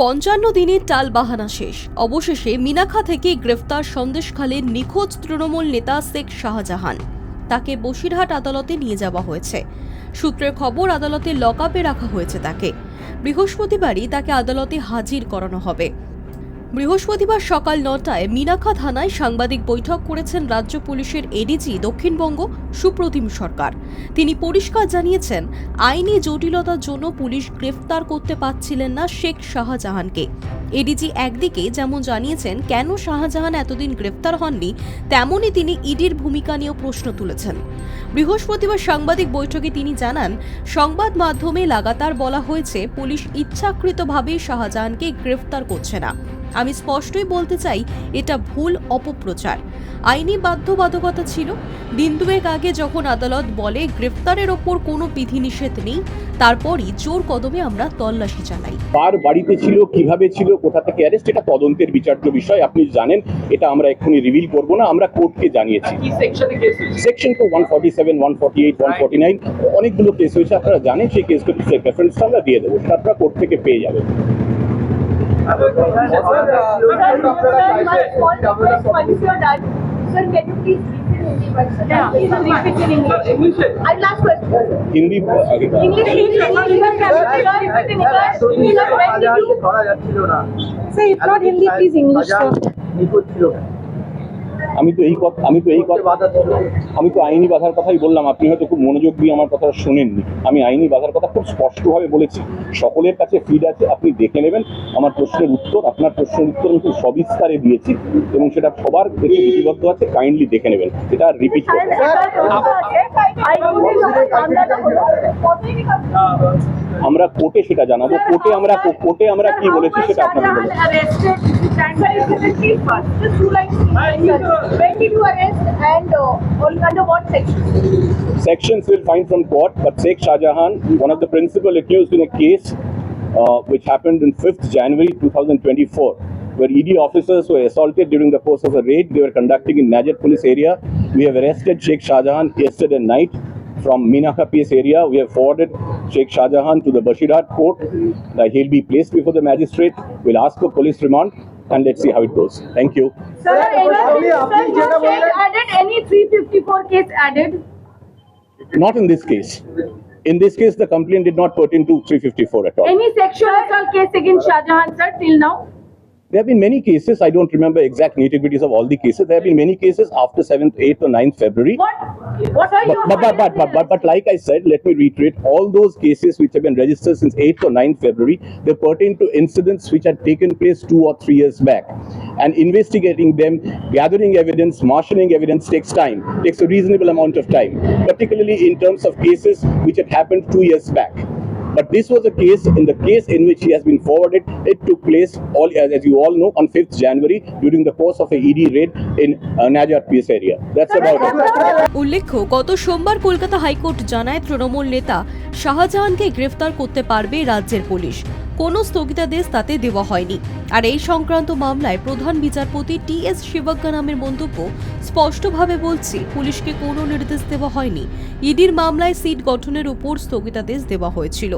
পঞ্চান্ন দিনের টাল বাহানা শেষ। অবশেষে মিনাখা থেকে গ্রেফতার সন্দেশখালীর নিখোঁজ তৃণমূল নেতা শেখ শাহজাহান। তাকে বসিরহাট আদালতে নিয়ে যাওয়া হয়েছে। সূত্রের খবর, আদালতে লকআপে রাখা হয়েছে তাকে। বৃহস্পতিবারই তাকে আদালতে হাজির করানো হবে। বৃহস্পতিবার সকাল নটায় মিনাখা থানায় সাংবাদিক বৈঠক করেছেন রাজ্য পুলিশের এডিজি দক্ষিণবঙ্গ সুপ্রতিম সরকার। তিনি পরিষ্কার জানিয়েছেন, আইনি জটিলতার জন্য পুলিশ গ্রেফতার করতে পারছিলেন না শেখ শাহজাহানকে। এডিজি একদিকে যেমন জানিয়েছেন, কেন শাহজাহান এতদিন গ্রেফতার হননি তেমনই তিনি ইডির ভূমিকা নিয়েও প্রশ্ন তুলেছেন। বৃহস্পতিবার সাংবাদিক বৈঠকে তিনি জানান, সংবাদ মাধ্যমে লাগাতার বলা হয়েছে, পুলিশ ইচ্ছাকৃতভাবে শাহজাহানকে গ্রেফতার করছে না। আমি স্পষ্টই বলতে চাই এটা ভুল অপপ্রচার। আইনি বাধ্যবাধকতা ছিল। দিন দুয়েক আগে যখন আদালত বলে গ্রেফতারের ওপর কোনো বিধিনিষেধ নেই তারপরই জোর কদমে আমরা তল্লাশি চালাই। কার বাড়িতে ছিল কীভাবে ছিল কোথা থেকে অ্যারেস্ট এটা তদন্তের বিচার্য বিষয় আপনি জানেন এটা আমরা এক্ষুনি রিভিল করব না আমরা কোর্টকে জানিয়েছি। কি সেকশনে কেস হয়েছে? সেকশন তো one forty seven one forty eight one forty nine অনেকগুলো কেস হয়েছে আপনারা জানেন সেই কেসকে প্রেফারেন্সটা আমরা দিয়ে দেবো সেটা আপনারা কোর্ট থেকে পেয়ে যাবেন Sir, can you please brief in Hindi? sir, can you please it in English? English. And last question. Hindi English, English, English, sir, please it in English? Sir, when did you? ধরা যাচ্ছিল না Sir, if not Hindi, please English, sir. নিখোঁজ ছিল আমি তো এই কথা আমি তো এই কথা আমি তো আইনি বাধার কথাই বললাম। আপনি হয়তো খুব মনোযোগ দিয়ে আমার কথা শোনেননি। আমি আইনি বাধার কথা খুব স্পষ্টভাবে বলেছি। সকলের কাছে ফিড আছে আপনি দেখে নেবেন। আমার প্রশ্নের উত্তর আপনার প্রশ্নের উত্তর আমি খুব সবিস্তারে দিয়েছি এবং সেটা সবার কাছে লিপিবদ্ধ আছে। কাইন্ডলি দেখে নেবেন। এটা রিপিট করবেন। আমরা কোর্টে সেটা জানাবো কোর্টে আমরা কোর্টে আমরা কি বলেছি সেটা আপনাদের বলবো arrested. Sir, if you can please first, just two lines. When did you arrest and uh, on- under what section? Sections will find from court, but Sheikh Shah Jahan, one of the principal accused in a case uh, which happened on 5th January 2024, where ED officers were assaulted during the course of a raid they were conducting in Najat police area. We have arrested Sheikh Shah Jahan yesterday night from Minaka Peace area. We have forwarded Sheikh Shah Jahan to the Bashirat court. Uh, he'll be placed before the magistrate. We'll ask for police remand and let's see how it goes. Thank you. Sir, any, sir, sir added any 354 case added? Not in this case. In this case, the complaint did not pertain to 354 at all. Any sexual assault case against Shah Jahan, sir, till now? There have been many cases. I don't remember exact nitty-gritties of all the cases. There have been many cases after 7th, 8th or 9th February. What? What are But, your but, but, but, but, but, but like I said, let me reiterate, all those cases which have been registered since 8th or 9th February, they pertain to incidents which had taken place two or three years back. And investigating them, gathering evidence, marshalling evidence takes time, takes a reasonable amount of time, particularly in terms of cases which had happened two years back. But this was a case, in the case in which he has been forwarded, it took place, all as, you all know, on 5th January during the course of a ED raid in uh, Najat PS area. That's about it. উল্লেখ্য গত সোমবার Kolkata high court জানায় তৃণমূল নেতা শাহজাহানকে গ্রেফতার করতে পারবে রাজ্যের পুলিশ কোনো স্থগিতাদেশ তাতে দেওয়া হয়নি। আর এই সংক্রান্ত মামলায় প্রধান বিচারপতি টি এস শিবজ্ঞা নামের মন্তব্য স্পষ্টভাবে বলছে, পুলিশকে কোনো নির্দেশ দেওয়া হয়নি। ইডির মামলায় সিট গঠনের উপর স্থগিতাদেশ দেওয়া হয়েছিল।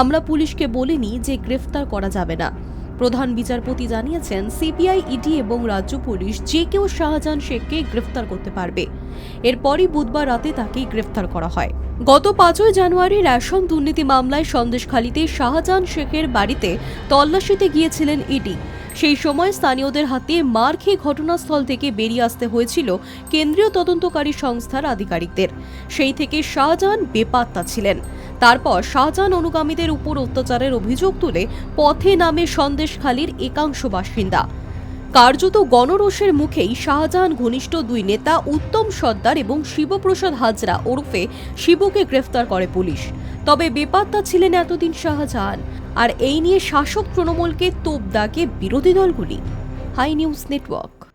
আমরা পুলিশকে বলিনি যে গ্রেফতার করা যাবে না। প্রধান বিচারপতি জানিয়েছেন সিবিআই ইডি এবং রাজ্য পুলিশ যে কেউ শাহজাহান শেখকে গ্রেফতার করতে পারবে। এরপরই বুধবার রাতে তাকে গ্রেফতার করা হয়। গত পাঁচই জানুয়ারি রেশন দুর্নীতি মামলায় সন্দেশখালীতে শাহজাহান শেখের বাড়িতে তল্লাশিতে গিয়েছিলেন ইডি। সেই সময় স্থানীয়দের হাতে মার খেয়ে ঘটনাস্থল থেকে বেরিয়ে আসতে হয়েছিল কেন্দ্রীয় তদন্তকারী সংস্থার আধিকারিকদের। সেই থেকে শাহজাহান বেপাত্তা ছিলেন। তারপর শাহজাহান অনুগামীদের উপর অত্যাচারের অভিযোগ তুলে পথে নামে সন্দেশখালীর একাংশ বাসিন্দা। কার্যত গণরোষের মুখেই শাহজাহান ঘনিষ্ঠ দুই নেতা উত্তম সর্দার এবং শিবপ্রসাদ হাজরা ওরফে শিবুকে গ্রেফতার করে পুলিশ। তবে বেপাত্তা ছিলেন এতদিন শাহজাহান। আর এই নিয়ে শাসক তৃণমূলকে তোপ দাগে বিরোধী দলগুলি। Hi news network.